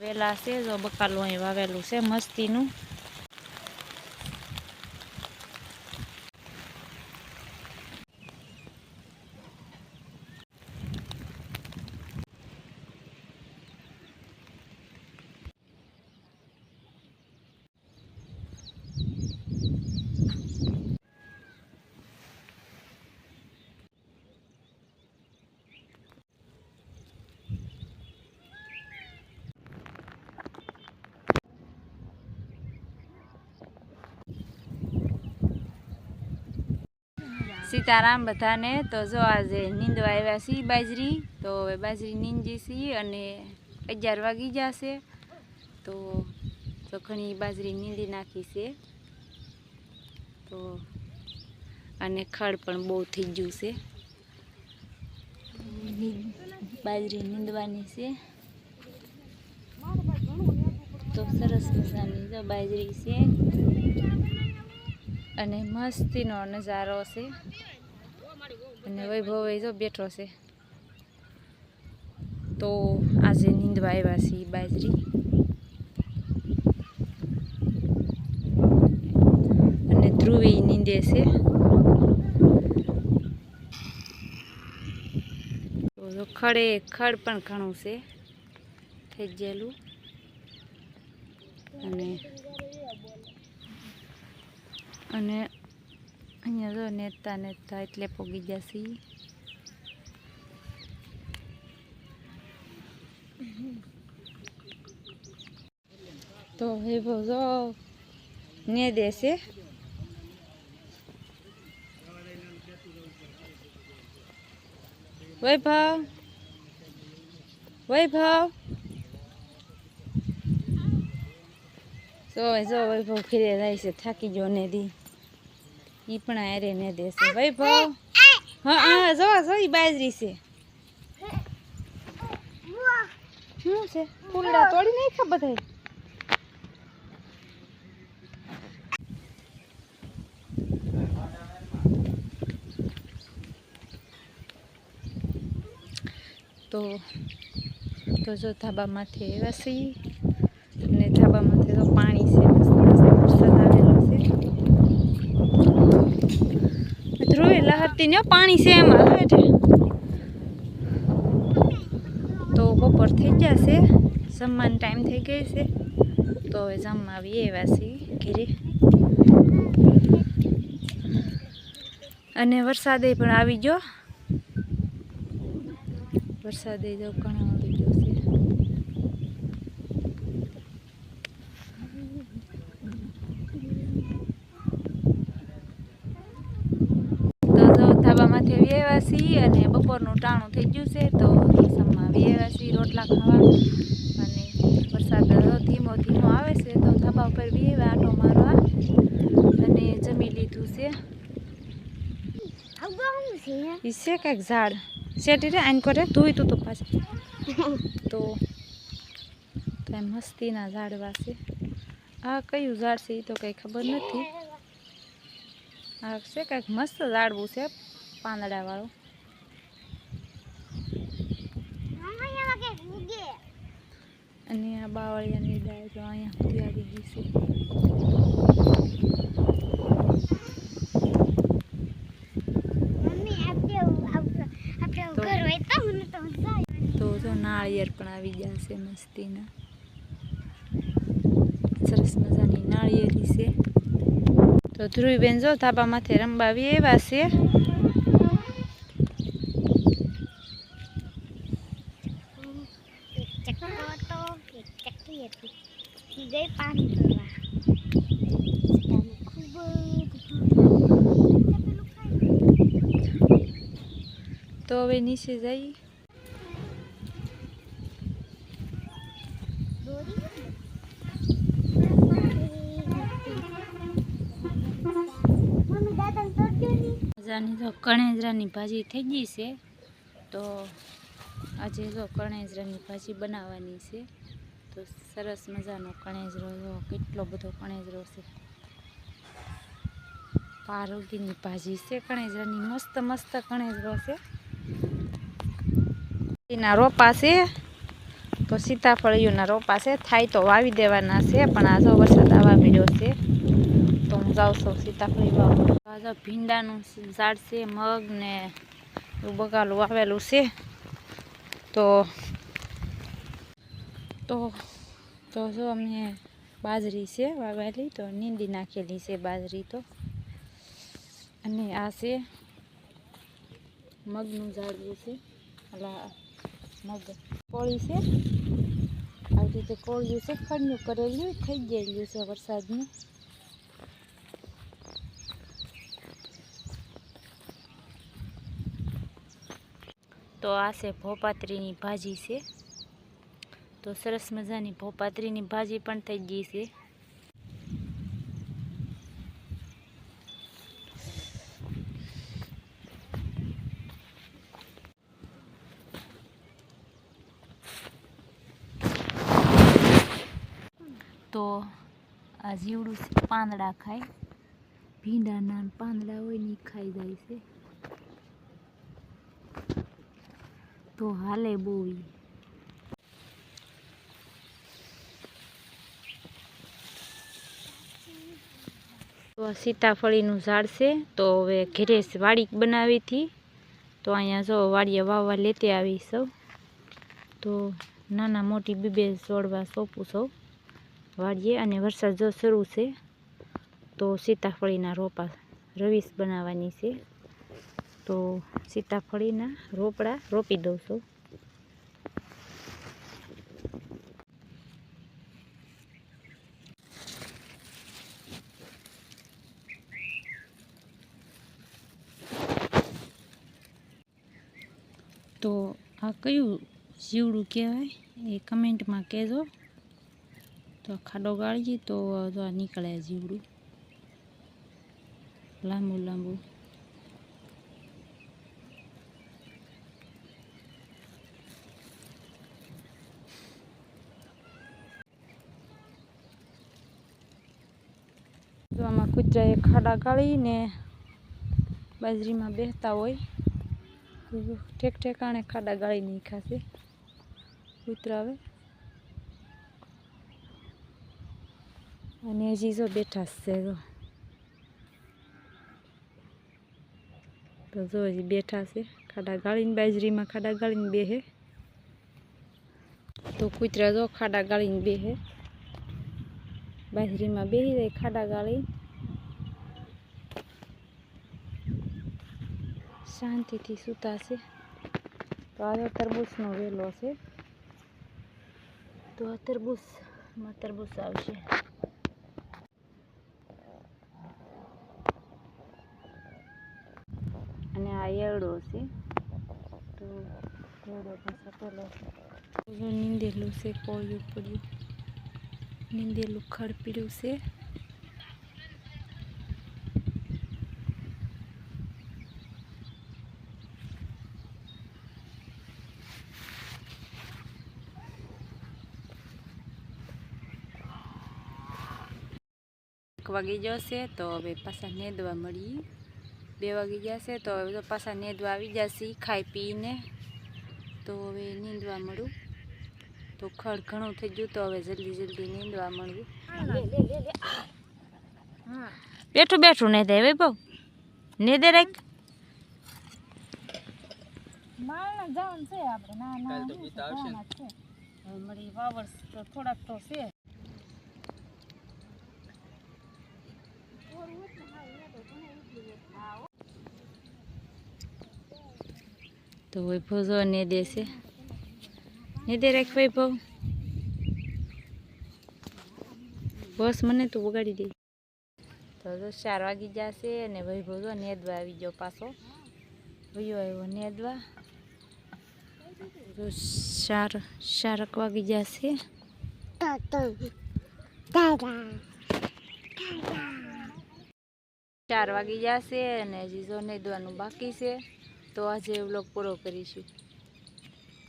વાવેલા છે જો બકાલું અહીં વાવેલું છે મસ્તીનું. સીતારામ બધાને. તો જો આજે નીંદવા આવ્યા છીએ બાજરી. તો હવે બાજરી નીંદી છીએ અને અગિયાર વાગી જશે. તો તો ઘણી બાજરી નીંદી નાખી છે. તો અને ખડ પણ બહુ થઈ ગયું છે. બાજરી નીંદવાની છે. તો સરસ મજાની બાજરી છે. અને મસ્તીનો નજારો છે. અને વૈભવ જો બેઠો છે. તો આજે નીંદવા આવ્યા છીએ બાજરી. અને ધ્રુવી નીંદે છે. ખડે ખડ પણ ઘણું છે. થઈ ગયેલું. અને અને અહીંયા જો નેતા નેતા એટલે પોગી જશે તો વૈભવ જો ને દેશે. વૈભવ વૈભવ. જો વૈભવ ખીરે જાય છે, થાકી જો ને દી. ઈ પણ આરે ને દેશે. વૈભવ? હા હા, જો જો, ઈ બાજરી છે. શું છે? ફૂલડા તોડી નાખ્યા બધા તો તો જો ધાબામાંથી આવ્યા છીએ. અને ધાબામાંથી તો પાણી છે મસ્ત મસ્ત વરસાદ આવેલો છે ધ્રુવી ને પાણી છે એમાં. છે. તો બપોર થઈ જશે જમવાનો ટાઈમ થઈ ગયો છે. તો હવે જમવા આવીએ એવા છીએ ઘેરે. અને વરસાદે પણ આવી ગયો. વરસાદે જો ઘણો આવી ગયો છે તો જો ધાબામાંથી આવી આવ્યા છીએ અને બપોરનું ટાણું થઈ ગયું છે તો રસમમાં આવ્યા છીએ રોટલા ખાવા અને વરસાદ ધીમો ધીમો આવે છે તો ધાબા ઉપર આવ્યા આટો મારવા અને જમી લીધું છે. એ છે કાંઈક ઝાડ. શેટી રે આઈન કરે ધોઈ તું તો પાછા. તો કાંઈ મસ્તીના ઝાડવા છે. આ કયું ઝાડ છે એ તો કંઈ ખબર નથી. આ છે કાંઈક મસ્ત ઝાડવું છે પાંદડાવાળું. અને આ બાવળિયાની ડાળ તો અહીંયા સુધી આવી ગઈ છે. તો જો નાળિયેર પણ આવી ગયા છે મસ્તીના. સરસ મજાની નાળિયેરી છે. તો ધ્રુવીબેન જો ધાબા માથે રમવા આવી એવા છે ગઈ પાણી ભરવા. ખૂબ તો હવે નીચે જઈ. મજાની તો કણેજરાની ભાજી થઈ ગઈ છે. તો આજે તો કણેજરાની ભાજી બનાવવાની છે. તો સરસ મજાનો કણેજરો જો કેટલો બધો કણેજરો છે. પારોગીની ભાજી છે કણેજરાની મસ્ત મસ્ત કણેજરો છે. એના રોપા છે, તો સીતાફળીઓના રોપા છે, થાય તો વાવી દેવાના છે, પણ આ જો વરસાદ આવવા મળ્યો છે, તો હું જાઉં છું સીતાફળી વાવવા જો ભીંડાનું ઝાડ છે મગ ને બગાલું આવેલું છે. તો તો તો જો અમે બાજરી છે વાવેલી, તો નીંદી નાખેલી છે બાજરી તો. અને આ છે મગનું ઝાડવું છે. અલા, મગ કોળી છે. આવી રીતે કોળિયું છે, ખડનું કરેલું, થઈ ગયેલું છે વરસાદનું. તો આ છે ભોપાત્રીની ભાજી છે. તો સરસ મજાની ભોપાત્રીની ભાજી પણ થઈ ગઈ છે. તો આ જીવડું પાંદડા ખાય. ભીંડાના પાંદડા હોય ને ખાઈ જાય છે. તો હાલે બહુ ઈ. તો આ સીતાફળીનું ઝાડ છે, તો હવે ઘરે વાડી બનાવી હતી. તો અહીંયા જો વાડીએ વાવવા લેતી આવી સૌ. તો નાના મોટી બીબે છોડવા સોંપું સૌ વાડીએ. અને વરસાદ જો શરૂ છે, તો સીતાફળીના રોપા રવીશ બનાવવાની છે. તો સીતાફળીના રોપડા રોપી દઉં છું તો આ કયું જીવડું કહેવાય? એ કમેન્ટમાં કહેજો. તો ખાડો ગાળીએ તો આ નીકળે જીવડું. લાંબુ લાંબુ. આમાં કૂતરાએ ખાડા ગાળીને બાજરીમાં બેસતા હોય. ઠેક ઠેકાણે ખાડા ગાળી નાખ્યા છે. કૂતરા અને હજી જો બેઠા છે જો. તો જો હજી બેઠા છે. ખાડા ગાળીને બાજરીમાં ખાડા ગાળીને બેહે. તો કૂતરા જો ખાડા ગાળીને બેહે. બાજરીમાં બેહી જાય, ખાડા ગાળી શાંતિથી સૂતા છે તો આ તરબૂચનો વેલો છે. તો આ તરબૂચમાં તરબૂચ આવશે. અને આ એરડો છે. તો એરડો પણ સકેલો છે. નીંદેલું છે કોયું પડ્યું. નીંદેલું ખડ છે. એક વાગી જશે તો હવે પાછા નેદવા મળીએ બે વાગી જશે તો હવે તો પાછા નેદવા આવી જશે ખાઈ પીને તો હવે નીંદવા મળું તો ખડ ઘણું થઈ ગયું તો હવે જલ્દી જલ્દી નીંદવા મળવું બેઠું બેઠું ને દે બહુ ને દે રાખ માળના જવાનું છે આપણે ના ના હવે મળી વાવર તો થોડાક તો છે તો વૈભવ જો ને દેશે ને દે રાખ વૈભવ. બસ મને તું વગાડી દે. તો જો ચાર વાગી જશે અને વૈભવ જો નેદવા આવી ગયો પાછો. વયો આવ્યો નેદવા તો ચાર, ચારક વાગી જશે ચાર વાગી જશે અને હજી જો નેદવાનું બાકી છે. તો આજે વ્લોગ પૂરો કરીશું.